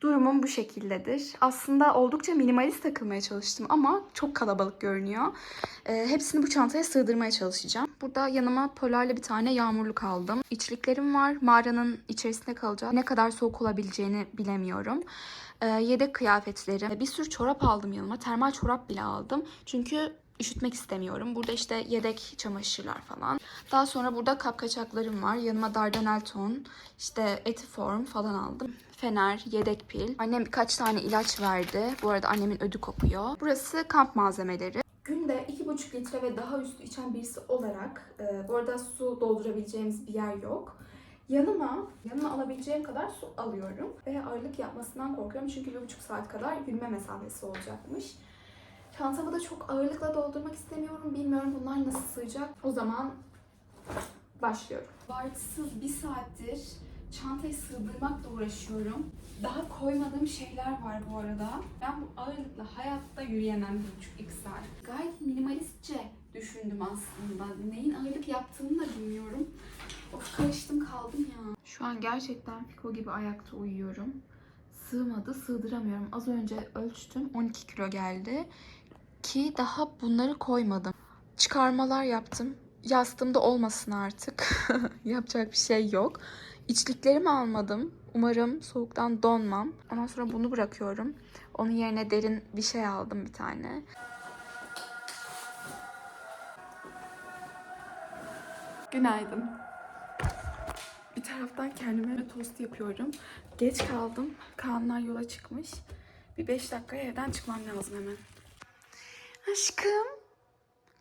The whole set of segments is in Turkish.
Durumum bu şekildedir. Aslında oldukça minimalist takılmaya çalıştım ama çok kalabalık görünüyor. Ee, hepsini bu çantaya sığdırmaya çalışacağım. Burada yanıma polarlı bir tane yağmurluk aldım. İçliklerim var. Mağaranın içerisinde kalacak. Ne kadar soğuk olabileceğini bilemiyorum. Ee, yedek kıyafetlerim. Bir sürü çorap aldım yanıma. Termal çorap bile aldım. Çünkü üşütmek istemiyorum. Burada işte yedek çamaşırlar falan. Daha sonra burada kapkaçaklarım var. Yanıma Dardanel ton, işte Etiform falan aldım. Fener, yedek pil. Annem birkaç tane ilaç verdi. Bu arada annemin ödü kopuyor. Burası kamp malzemeleri. Günde 2,5 litre ve daha üstü içen birisi olarak, e, bu arada su doldurabileceğimiz bir yer yok. Yanıma, yanıma alabileceğim kadar su alıyorum. Ve ağırlık yapmasından korkuyorum çünkü 1,5 saat kadar yürüme mesafesi olacakmış. Çantamı da çok ağırlıkla doldurmak istemiyorum. Bilmiyorum bunlar nasıl sığacak. O zaman başlıyorum. Abartısız bir saattir çantayı sığdırmakla uğraşıyorum. Daha koymadığım şeyler var bu arada. Ben bu ağırlıkla hayatta yürüyemem bir buçuk iki saat. Gayet minimalistçe düşündüm aslında. Neyin ağırlık yaptığını da bilmiyorum. Of karıştım kaldım ya. Şu an gerçekten Fiko gibi ayakta uyuyorum. Sığmadı, sığdıramıyorum. Az önce ölçtüm 12 kilo geldi. Ki daha bunları koymadım. Çıkarmalar yaptım. Yastığımda olmasın artık. Yapacak bir şey yok. İçliklerimi almadım. Umarım soğuktan donmam. Ondan sonra bunu bırakıyorum. Onun yerine derin bir şey aldım bir tane. Günaydın. Bir taraftan kendime tost yapıyorum. Geç kaldım. Kaanlar yola çıkmış. Bir 5 dakikaya evden çıkmam lazım hemen. Aşkım.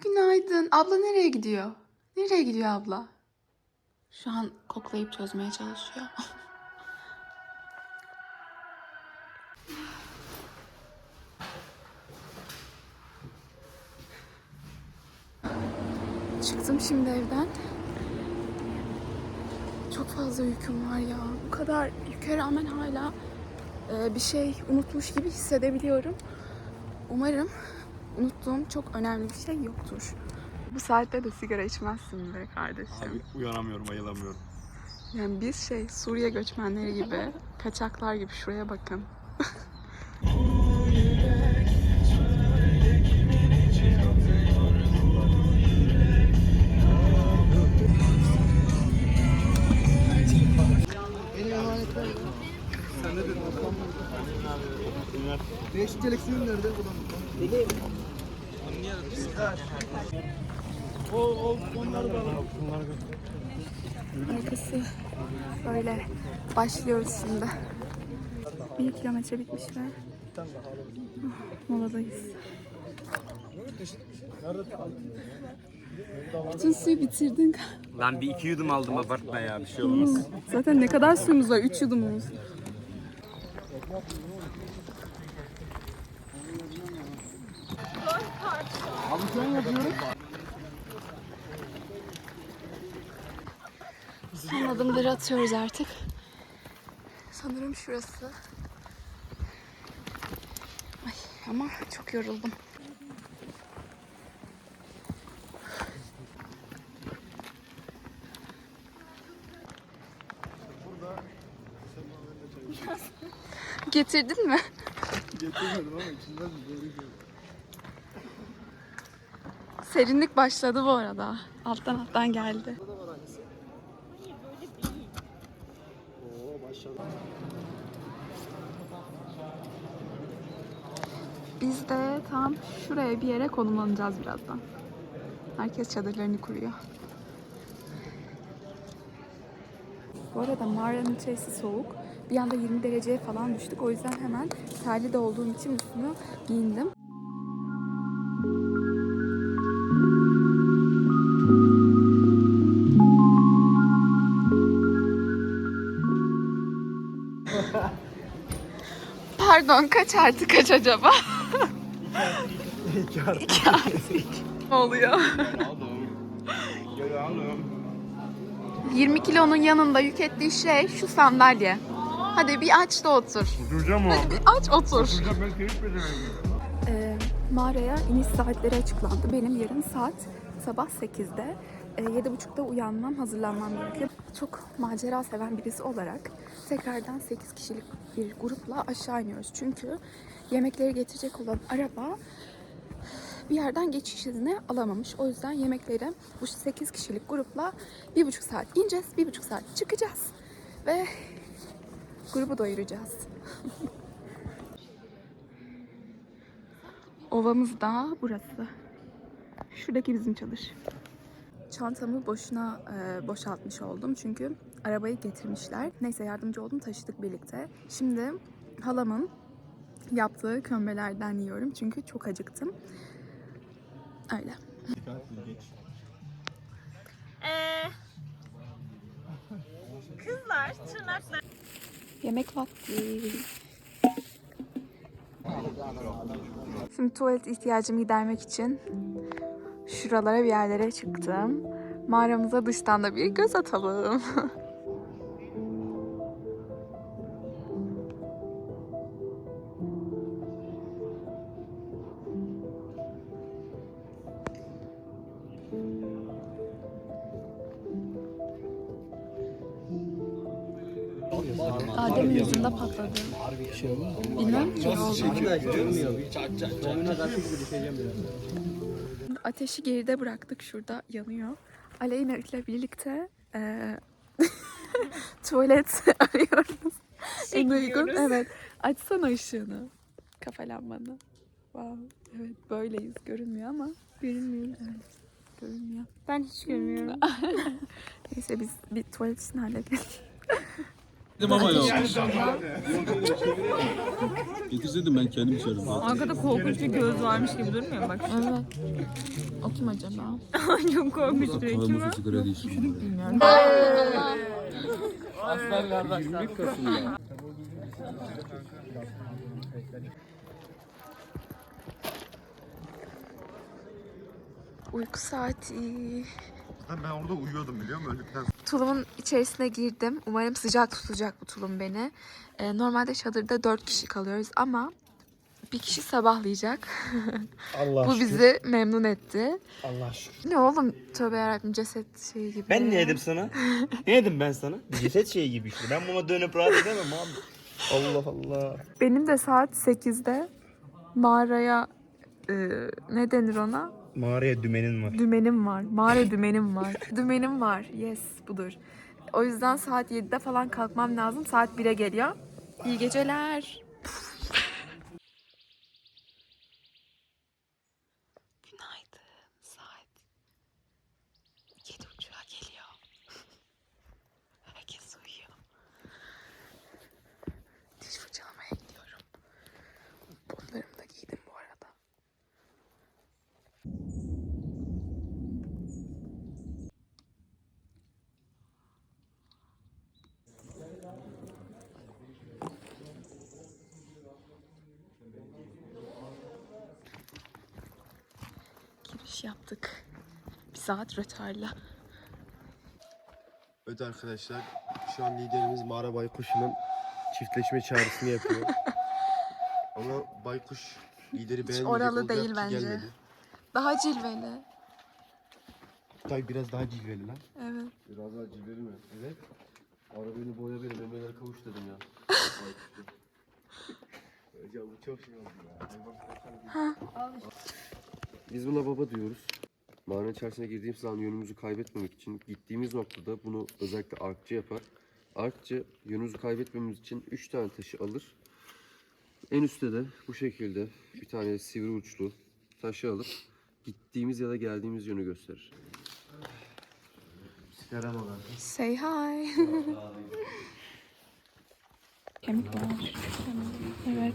Günaydın. Abla nereye gidiyor? Nereye gidiyor abla? Şu an koklayıp çözmeye çalışıyor. Çıktım şimdi evden. Çok fazla yüküm var ya. Bu kadar yüke rağmen hala e, bir şey unutmuş gibi hissedebiliyorum. Umarım unuttuğum çok önemli bir şey yoktur. Bu saatte de sigara içmezsin be kardeşim. Abi uyanamıyorum, ayılamıyorum. Yani biz şey Suriye göçmenleri gibi, kaçaklar gibi şuraya bakın. Değişik suyun nerede? O, o onları da alalım. Arkası böyle başlıyoruz şimdi. Bir kilometre bitmiş ve moladayız. Bütün suyu bitirdin. Ben bir iki yudum aldım abartma ya bir şey olmaz. Zaten ne kadar suyumuz var? 3 yudumumuz. Son adımları atıyoruz artık. Sanırım şurası. Ay ama çok yoruldum. Getirdin mi? Getirmedim ama içinden böyle Serinlik başladı bu arada. Alttan alttan geldi. Biz de tam şuraya bir yere konumlanacağız birazdan. Herkes çadırlarını kuruyor. Bu arada mağaranın içerisi soğuk. Bir anda 20 dereceye falan düştük. O yüzden hemen terli de olduğum için üstümü giyindim. Pardon kaç artı kaç acaba? İki artı. İki artı iki. Ne oluyor? Aldım. Gel aldım. 20 kilonun yanında yük ettiği şey şu sandalye. Hadi bir aç da otur. Oturacağım Hadi bir aç otur. Oturacağım ben keyif. Ee, mağaraya iniş saatleri açıklandı. Benim yarın saat sabah 8'de. Ee, 7.30'da uyanmam, hazırlanmam gerekiyor. Çok macera seven birisi olarak tekrardan 8 kişilik bir grupla aşağı iniyoruz. Çünkü yemekleri getirecek olan araba bir yerden geçiş izni alamamış. O yüzden yemekleri bu 8 kişilik grupla bir buçuk saat ineceğiz. Bir buçuk saat çıkacağız. Ve grubu doyuracağız. Ovamız da burası. Şuradaki bizim çadır. Çantamı boşuna e, boşaltmış oldum çünkü arabayı getirmişler. Neyse yardımcı oldum taşıdık birlikte. Şimdi halamın yaptığı kömbelerden yiyorum çünkü çok acıktım. Öyle. Ee, kızlar tırnaklar Yemek vakti. Şimdi tuvalet ihtiyacımı gidermek için şuralara bir yerlere çıktım. Mağaramıza dıştan da bir göz atalım. Adem'in yüzünde patladı. Bilmem ki ne oldu. Ateşi geride bıraktık şurada yanıyor. Aleyna ile birlikte eee, tuvalet arıyoruz. En uygun evet. Açsana ışığını. Kafa lambanı. Wow. Evet böyleyiz. Görünmüyor ama. Görünmüyor. Evet. Görünmüyor. ben hiç görmüyorum. Neyse biz bir tuvalet işini halledelim. Dedim ama yok. Getirseydim ben kendim içerim zaten. Arkada korkunç bir göz varmış gibi durmuyor mu? bak. Evet. O kim acaba? Çok korkunç duruyor. Kim o? Sigara değişim. Bilmiyorum. Uyku saati. Ben orada uyuyordum biliyor musun öldükten Tulumun içerisine girdim. Umarım sıcak tutacak bu tulum beni. Ee, normalde çadırda 4 kişi kalıyoruz ama bir kişi sabahlayacak. Allah bu bizi memnun etti. Allah şükür. Ne oğlum tövbe yarabbim ceset şeyi gibi. Ben ne dedim sana? ne dedim ben sana? Ceset şeyi gibi işte. Ben buna dönüp rahat edemem abi. Allah Allah. Benim de saat 8'de mağaraya e, ne denir ona? Mağaraya dümenin var. Dümenim var. Mağara dümenim var. dümenim var. Yes budur. O yüzden saat 7'de falan kalkmam lazım. Saat 1'e geliyor. İyi geceler. Günaydın. Saat 7.30'a geliyor. Herkes uyuyor. Diş fırçalamaya gidiyorum. Botlarımı da giydim bu arada. Yaptık. Bir saat rötarla. Evet arkadaşlar, şu an liderimiz Mağara Baykuş'un çiftleşme çağrısını yapıyor. Ama Baykuş lideri beğenmeyecek oralı olacak değil ki bence. gelmedi. Daha cilveli. Tay biraz daha cilveli lan. Evet. Biraz daha cilveli mi? Evet. Arabayı boya benim, Emre'ler kavuş dedim ya. Hocam bu çok şey oldu ya. Biz buna baba diyoruz. Mağaranın içerisine girdiğimiz zaman yönümüzü kaybetmemek için gittiğimiz noktada bunu özellikle arkçı yapar. Arkçı yönümüzü kaybetmemiz için 3 tane taşı alır. En üstte de bu şekilde bir tane sivri uçlu taşı alıp gittiğimiz ya da geldiğimiz yönü gösterir. Selam olan. Say hi. Kemik var. Evet.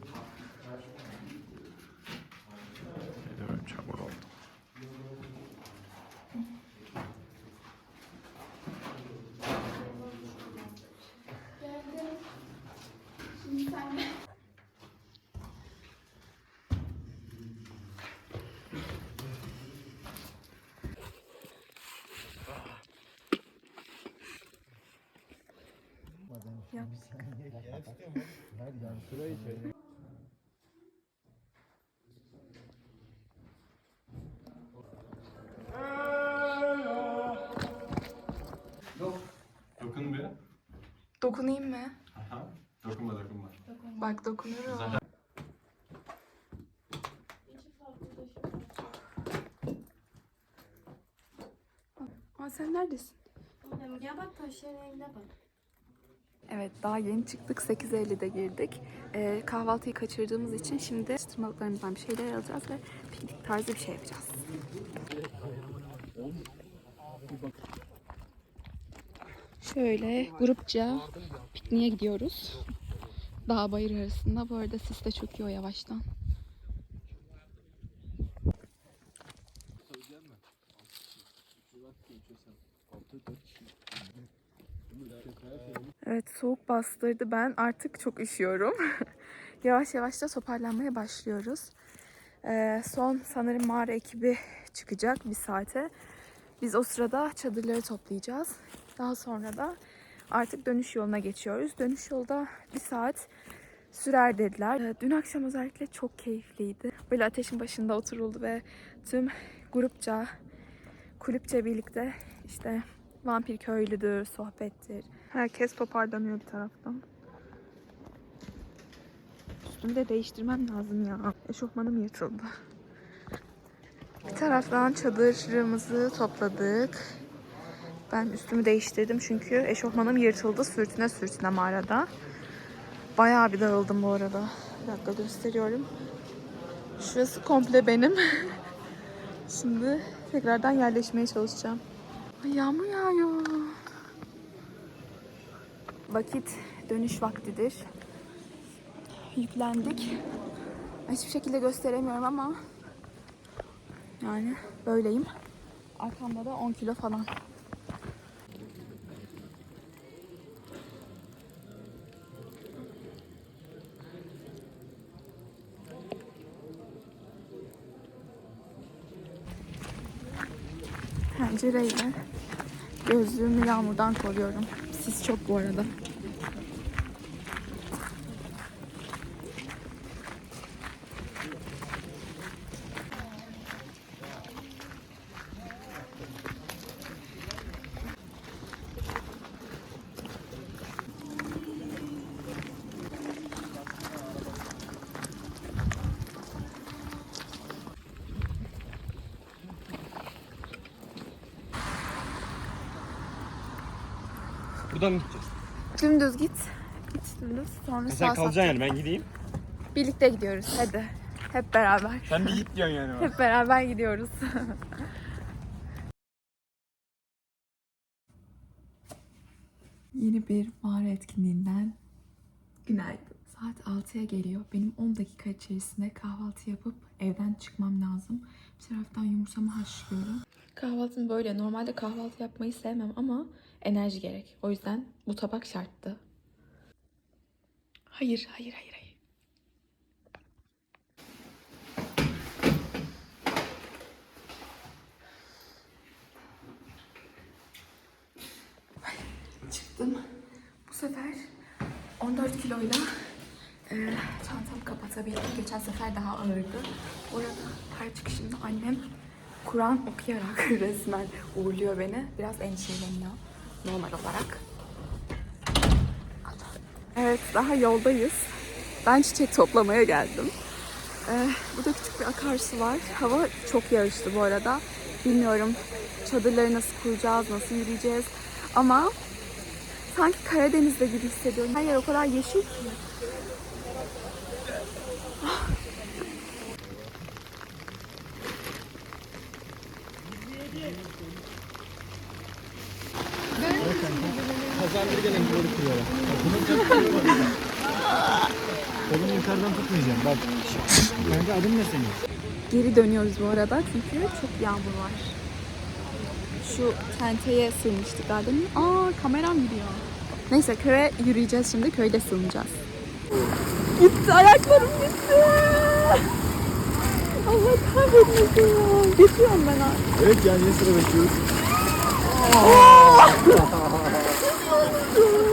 Yaptık. Dokun bir. Dokunayım mı? Aha. Dokunma dokunma. Bak dokunurum. Aa, sen neredesin? Ya bak taşların rengine bak. Evet daha yeni çıktık 8.50'de girdik. Ee, kahvaltıyı kaçırdığımız için şimdi atıştırmalıklarımızdan bir şeyler alacağız ve piknik tarzı bir şey yapacağız. Şöyle grupça pikniğe gidiyoruz. Dağ bayır arasında. Bu arada sis de çöküyor yavaştan. Evet soğuk bastırdı. Ben artık çok üşüyorum. yavaş yavaş da toparlanmaya başlıyoruz. Ee, son sanırım mağara ekibi çıkacak bir saate. Biz o sırada çadırları toplayacağız. Daha sonra da artık dönüş yoluna geçiyoruz. Dönüş yolda bir saat sürer dediler. Ee, Dün akşam özellikle çok keyifliydi. Böyle ateşin başında oturuldu ve tüm grupça, kulüpçe birlikte işte vampir köylüdür, sohbettir. Herkes toparlanıyor bir taraftan. Üstümü de değiştirmem lazım ya. Eşofmanım yırtıldı. Bir taraftan çadırımızı topladık. Ben üstümü değiştirdim çünkü eşofmanım yırtıldı sürtüne sürtüne mağarada. Bayağı bir dağıldım bu arada. Bir dakika gösteriyorum. Şurası komple benim. Şimdi tekrardan yerleşmeye çalışacağım. Ay, yağmur yağıyor. Vakit dönüş vaktidir. Yüklendik. Hiçbir şekilde gösteremiyorum ama yani böyleyim. Arkamda da 10 kilo falan. Pencereyle gözlüğümü yağmurdan koruyorum. Sis çok bu arada. Buradan mı gideceğiz? Dümdüz git. Git dümdüz. Sonra Sen sağ sağ. kalacaksın yani ben gideyim. Birlikte gidiyoruz. Hadi. Hep beraber. Sen bir git diyorsun yani. Hep beraber gidiyoruz. Yeni bir mağara etkinliğinden günaydın. Saat 6'ya geliyor. Benim 10 dakika içerisinde kahvaltı yapıp evden çıkmam lazım. Bir taraftan yumurtamı haşlıyorum. Kahvaltım böyle. Normalde kahvaltı yapmayı sevmem ama enerji gerek. O yüzden bu tabak şarttı. Hayır, hayır, hayır, hayır. çıktım. Bu sefer 14 kiloyla e, çantamı kapatabildim. Geçen sefer daha ağırdı. Bu arada her çıkışımda annem Kur'an okuyarak resmen uğurluyor beni. Biraz endişeleniyor normal olarak. Evet daha yoldayız. Ben çiçek toplamaya geldim. Ee, burada küçük bir akarsu var. Hava çok yağışlı bu arada. Bilmiyorum çadırları nasıl kuracağız, nasıl yürüyeceğiz. Ama sanki Karadeniz'de gibi hissediyorum. Her yer o kadar yeşil ki. Geri dönüyoruz bu arada çünkü çok yağmur var. Şu tenteye sığınmıştık daha demin. Aa kameram gidiyor. Neyse köye yürüyeceğiz şimdi. Köyde sığınacağız. Gitti ayaklarım gitti. Allah kahretmesin ya. Geçiyorum ben ha. Evet yani ne sıra bekliyoruz?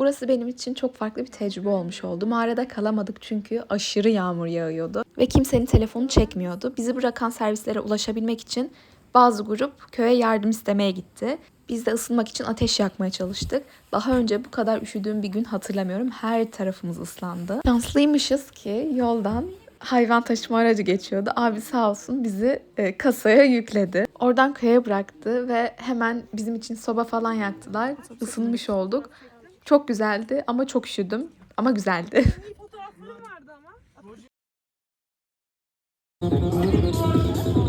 Burası benim için çok farklı bir tecrübe olmuş oldu. Mağarada kalamadık çünkü aşırı yağmur yağıyordu ve kimsenin telefonu çekmiyordu. Bizi bırakan servislere ulaşabilmek için bazı grup köye yardım istemeye gitti. Biz de ısınmak için ateş yakmaya çalıştık. Daha önce bu kadar üşüdüğüm bir gün hatırlamıyorum. Her tarafımız ıslandı. Şanslıymışız ki yoldan hayvan taşıma aracı geçiyordu. Abi sağ olsun bizi e, kasaya yükledi. Oradan köye bıraktı ve hemen bizim için soba falan yaktılar. Isınmış olduk. Çok güzeldi ama çok üşüdüm. Ama güzeldi. Allah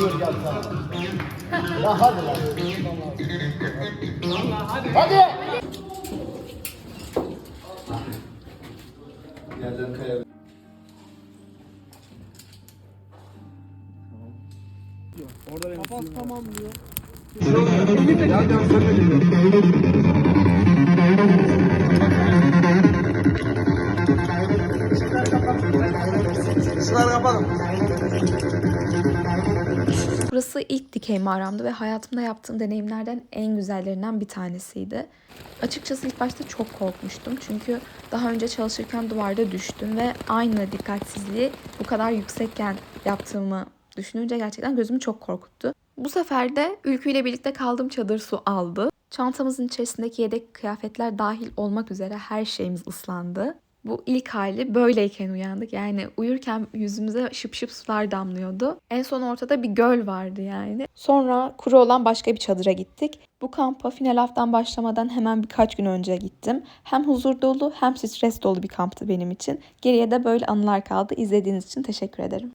kıyır yapsana. Ya hadi lan. Hadi. Orada benim Kapat tamam diyor. Burası ilk dikey mağaramdı ve hayatımda yaptığım deneyimlerden en güzellerinden bir tanesiydi. Açıkçası ilk başta çok korkmuştum çünkü daha önce çalışırken duvarda düştüm ve aynı dikkatsizliği bu kadar yüksekken yaptığımı düşününce gerçekten gözümü çok korkuttu. Bu sefer de Ülkü ile birlikte kaldığım çadır su aldı. Çantamızın içerisindeki yedek kıyafetler dahil olmak üzere her şeyimiz ıslandı. Bu ilk hali böyleyken uyandık. Yani uyurken yüzümüze şıp şıp sular damlıyordu. En son ortada bir göl vardı yani. Sonra kuru olan başka bir çadıra gittik. Bu kampa final haftan başlamadan hemen birkaç gün önce gittim. Hem huzur dolu hem stres dolu bir kamptı benim için. Geriye de böyle anılar kaldı. İzlediğiniz için teşekkür ederim.